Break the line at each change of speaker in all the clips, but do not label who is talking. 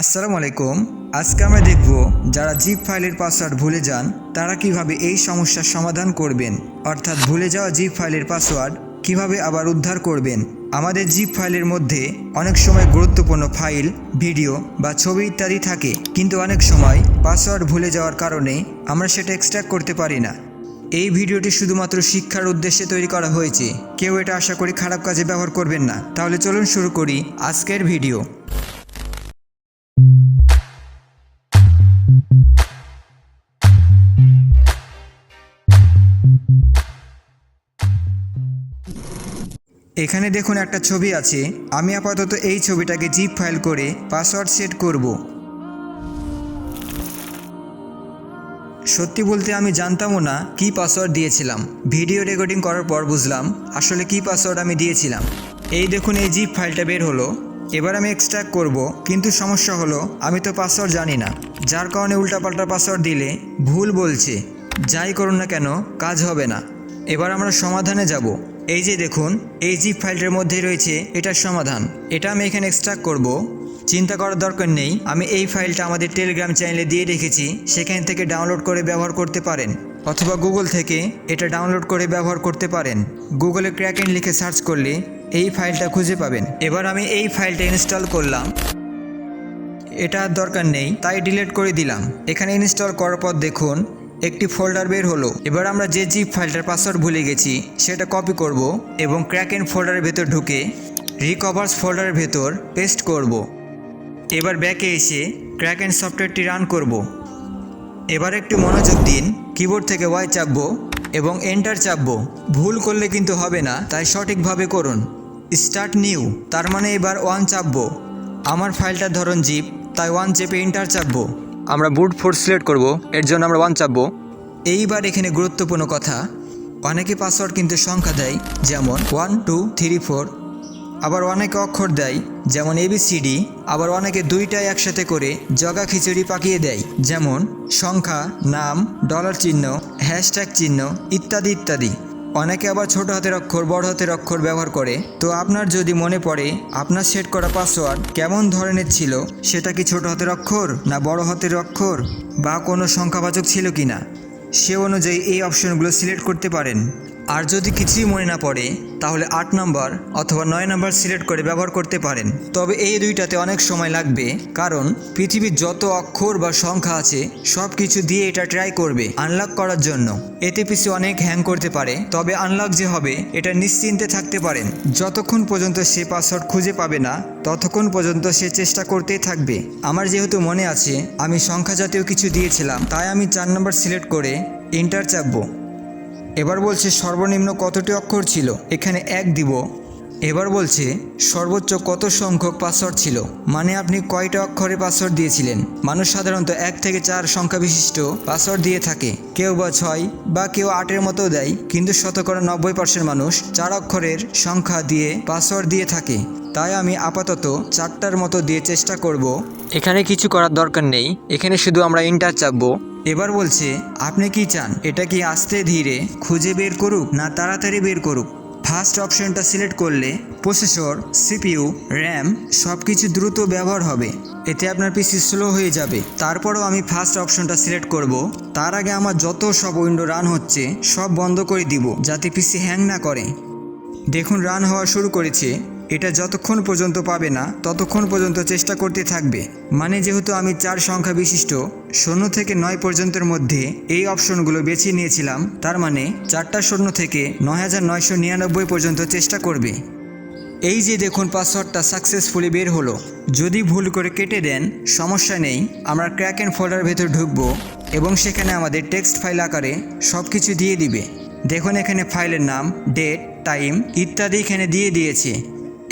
আসসালামু আলাইকুম। আজকে আমরা দেখব যারা জিপ ফাইলের পাসওয়ার্ড ভুলে যান, তারা কীভাবে এই সমস্যার সমাধান করবেন? অর্থাৎ ভুলে যাওয়া জিপ ফাইলের পাসওয়ার্ড কীভাবে আবার উদ্ধার করবেন? আমাদের জিপ ফাইলের মধ্যে অনেক সময় গুরুত্বপূর্ণ ফাইল ভিডিও বা ছবি ইত্যাদি থাকে। কিন্তু অনেক সময় পাসওয়ার্ড ভুলে যাওয়ার কারণে আমরা সেটা এক্সট্র্যাক্ট করতে পারি না। এই ভিডিওটি শুধুমাত্র শিক্ষার উদ্দেশ্যে তৈরি করা হয়েছে। কেউ এটা আশা করি খারাপ কাজে ব্যবহার করবেন না। তাহলে চলুন শুরু করি আজকের ভিডিও এখানে দেখুন একটা ছবি আছে। আমি আপাতত এই ছবিটাকে জিপ ফাইল করে পাসওয়ার্ড সেট করব। সত্যি বলতে আমি জানতামও না কি পাসওয়ার্ড দিয়েছিলাম। ভিডিও রেকর্ডিং করার পর বুঝলাম আসলে কি পাসওয়ার্ড আমি দিয়েছিলাম। এই দেখুন এই জিপ ফাইলটা বের হলো। এবার আমি এক্সট্রাক্ট করব, কিন্তু সমস্যা হলো আমি তো পাসওয়ার্ড জানি না। যার কারণে উল্টাপাল্টা পাসওয়ার্ড দিলে ভুল বলছে। যাই করুন না কেন, কাজ হবে না। এবার আমরা সমাধানে যাব। এই যে দেখুন, এই জিপ ফাইলটার মধ্যে রয়েছে এটার সমাধান। এটা আমি এখানে এক্সট্রাক্ট করব। চিন্তা করার দরকার নেই, আমি এই ফাইলটা আমাদের টেলিগ্রাম চ্যানেলে দিয়ে রেখেছি, সেখান থেকে ডাউনলোড করে ব্যবহার করতে পারেন। অথবা গুগল থেকে এটা ডাউনলোড করে ব্যবহার করতে পারেন। গুগলে ক্র্যাক ক্র্যাকেন লিখে সার্চ করলে এই ফাইলটা খুঁজে পাবেন। এবার আমি এই ফাইলটা ইনস্টল করলাম। এটা দরকার নেই, তাই ডিলিট করে দিলাম। এখানে ইনস্টল করার পর দেখুন একটি ফোল্ডার বের হলো। এবার আমরা যে জিপ ফাইলটার পাসওয়ার্ড ভুলে গেছি, সেটা কপি করব এবং ক্র্যাকেন ফোল্ডারের ভেতর ঢুকে রিকভার্স ফোল্ডারের ভেতর পেস্ট করব। এবার ব্যাকে এসে ক্র্যাকেন সফটওয়্যারটি রান করব। এবার একটু মনোযোগ দিন কিবোর্ড থেকে ওয়াই চাপবো এবং এন্টার চাপবো। ভুল করলে কিন্তু হবে না, তাই সঠিকভাবে করুন। স্টার্ট নিউ তার মানে এবার ওয়ান চাপবো। আমার ফাইলটার ধরন জিপ তাই ওয়ান চেপে এন্টার চাপবো। আমরা বুট ফোর্স সিলেক্ট করব, এর জন্য আমরা ওয়ান চাপবো। এইবার এখানে গুরুত্বপূর্ণ কথা, অনেকে পাসওয়ার্ড কিন্তু সংখ্যা দেয়, যেমন ওয়ান টু থ্রি ফোর আবার অনেকে অক্ষর দেয়, যেমন এবিসিডি আবার অনেকে দুইটাই একসাথে করে জগা খিচুড়ি পাকিয়ে দেয়, যেমন সংখ্যা, নাম ডলার চিহ্ন হ্যাশট্যাগ চিহ্ন, ইত্যাদি ইত্যাদি। অনেকে আবার ছোট হাতের অক্ষর, বড় হাতের অক্ষর ব্যবহার করে। তো আপনার যদি মনে পড়ে, আপনার সেট করা পাসওয়ার্ড কেমন ধরনের ছিল, সেটা কি ছোট হাতের অক্ষর না বড় হাতের অক্ষর বা কোনো সংখ্যাবাচক ছিল কি না সে অনুযায়ী এই অপশনগুলো সিলেক্ট করতে পারেন। আর যদি কিছুই মনে না পড়ে, তাহলে আট নম্বর অথবা নয় নম্বর সিলেক্ট করে ব্যবহার করতে পারেন। তবে এই দুইটাতে অনেক সময় লাগবে, কারণ পৃথিবীর যত অক্ষর বা সংখ্যা আছে সব কিছু দিয়ে এটা ট্রাই করবে আনলক করার জন্য। এতে পিছু অনেক হ্যাং করতে পারে, তবে আনলক যে হবে, এটা নিশ্চিন্তে থাকতে পারেন। যতক্ষণ পর্যন্ত সে পাসওয়ার্ড খুঁজে পাবে না, ততক্ষণ পর্যন্ত সে চেষ্টা করতেই থাকবে। আমার যেহেতু মনে আছে, আমি সংখ্যা জাতীয় কিছু দিয়েছিলাম, তাই আমি চার নম্বর সিলেক্ট করে ইন্টার চাপবো। এবার বলছে সর্বনিম্ন কতটি অক্ষর ছিল? এখানে এক দিব। এবার বলছে সর্বোচ্চ কত সংখ্যক পাসওয়ার্ড ছিল? মানে আপনি কয়টা অক্ষরে পাসওয়ার্ড দিয়েছিলেন? মানুষ সাধারণত এক থেকে চার সংখ্যা বিশিষ্ট পাসওয়ার্ড দিয়ে থাকে। কেউ বা ছয় বা কেউ আটের মতো দেয়, কিন্তু শতকরা নব্বই পার্সেন্ট মানুষ চার অক্ষরের সংখ্যা দিয়ে পাসওয়ার্ড দিয়ে থাকে। তাই আমি আপাতত চারটার মতো দিয়ে চেষ্টা করব। এখানে কিছু করার দরকার নেই। এখানে শুধু আমরা ইন্টার চাপবো। এবার বলছে, আপনি কি চান? এটা কি আস্তে ধীরে খুঁজে বের করুক না তাড়াতাড়ি বের করুক? ফার্স্ট অপশনটা সিলেক্ট করলে প্রসেসর সিপিইউ র্যাম সব কিছু দ্রুত ব্যবহার হবে। এতে আপনার পিসি স্লো হয়ে যাবে। তারপরও আমি ফার্স্ট অপশনটা সিলেক্ট করব। তার আগে আমার যত সব উইন্ডো রান হচ্ছে, সব বন্ধ করে দিব, যাতে পিসি হ্যাং না করে। দেখুন রান হওয়া শুরু করেছে। এটা যতক্ষণ পর্যন্ত পাবে না, ততক্ষণ পর্যন্ত চেষ্টা করতে থাকবে। মানে যেহেতু আমি চার সংখ্যা বিশিষ্ট, শূন্য থেকে নয় পর্যন্তের মধ্যে এই অপশনগুলো বেছে নিয়েছিলাম, তার মানে চারটা শূন্য থেকে নয় হাজার নয়শো নিরানব্বই পর্যন্ত চেষ্টা করবে। এই যে দেখুন, পাসওয়ার্ডটা সাকসেসফুলি বের হলো। যদি ভুল করে কেটে দেন, সমস্যা নেই, আমরা ক্র্যাক অ্যান্ড ফোল্ডার ভেতর ঢুকবো এবং সেখানে আমাদের টেক্সট ফাইল আকারে সব কিছু দিয়ে দিবে। দেখুন, এখানে ফাইলের নাম ডেট টাইম ইত্যাদি এখানে দিয়ে দিয়েছে।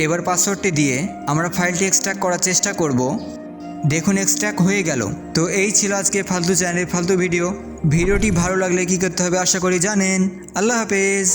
এবার পাসওয়ার্ডটি দিয়ে আমরা ফাইলটি এক্সট্র্যাক্ট করার চেষ্টা করব। দেখুন এক্সট্র্যাক্ট হয়ে গেল। তো এই ছিল আজকে ফালতু চ্যানেলের ফালতু ভিডিও। ভিডিওটি ভালো লাগলে কী করতে হবে আশা করি জানেন। আল্লাহ হাফেজ।